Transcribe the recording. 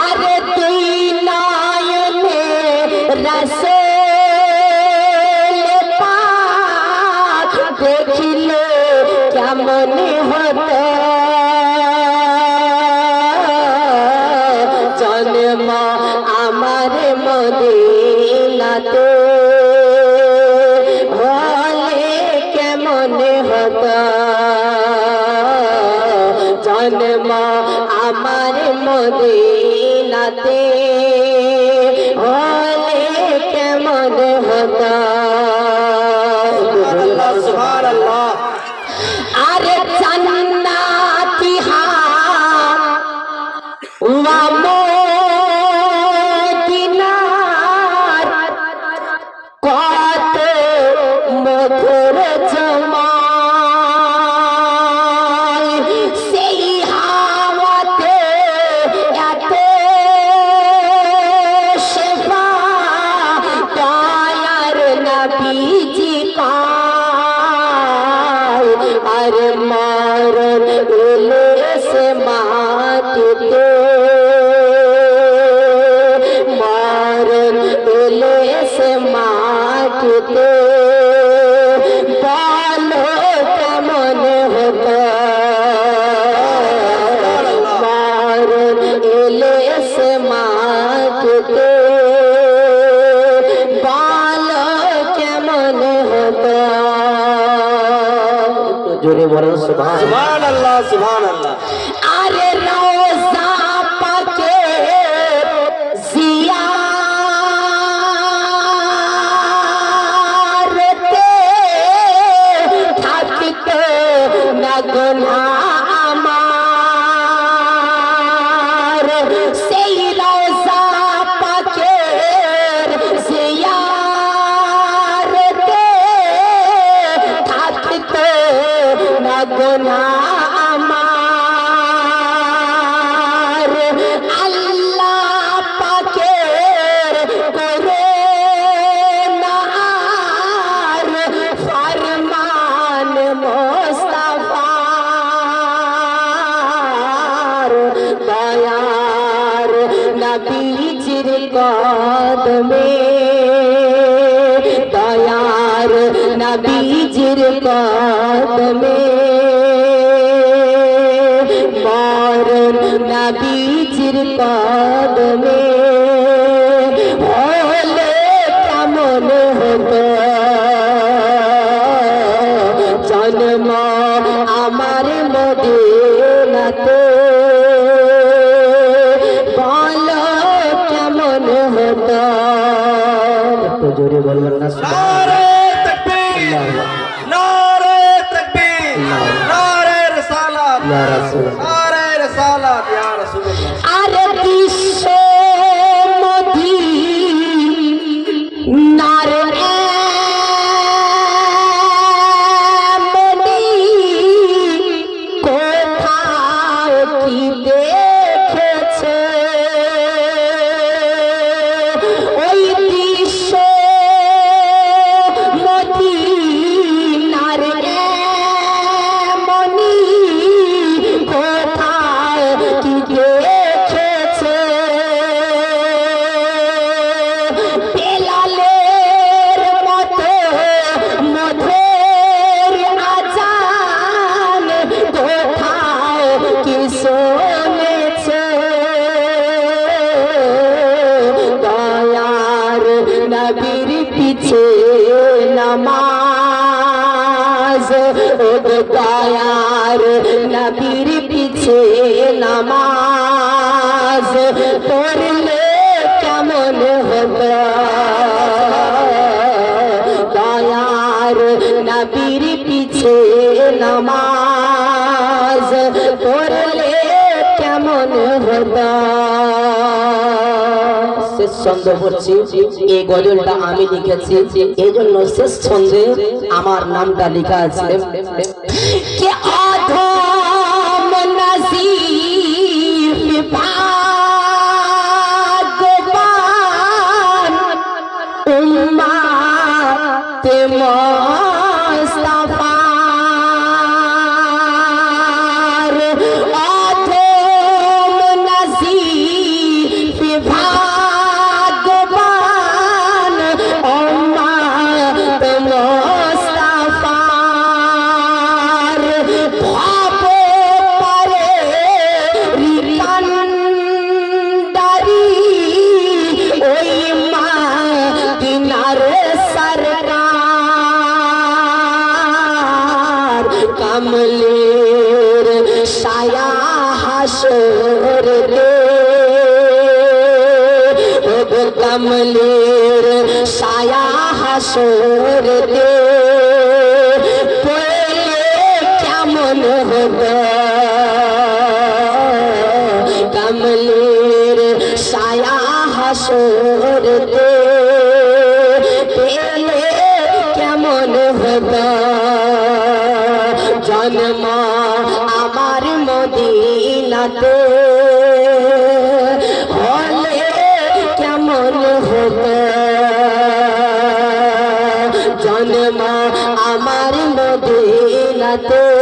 আরে তুই নয়নে রসে পাক দেখিলে কেমন হতো? জন্ম আমার মদিনাতে। হলে কেমন হতো? মদিনাতে জোরে বলেন সুবহানাল্লাহ। সুবহানাল্লাহ আরে রোজা পাকে জিয়ারতে থাকিতে না গুনাহ আমার আল্লাহ পাকের করে নার ফরমান মোস্তফার দয়ার নবীজির কদমে দয়ার নবীজির কদমে নারে তাকবীর নারে তাকবীর নারে রিসালাত ইয়া নারে রিসালাত ইয়া রাসূলুল্লাহ আর বিশ্ব পিছে নামাজ দয়ার নবীর পিছে নামাজ। পড়লে কেমন হবে শেষ ছন্দ পড়ছি। এই গজলটা আমি লিখেছি। এই জন্য শেষ ছন্দে আমার নামটা লেখা আছে। কে অধম আমলের সায়া হাসর দে। কমলের সায়া হাসর দে। বেলাতে হলে কেমন হতো? জন্ম আমার মদিনাতে।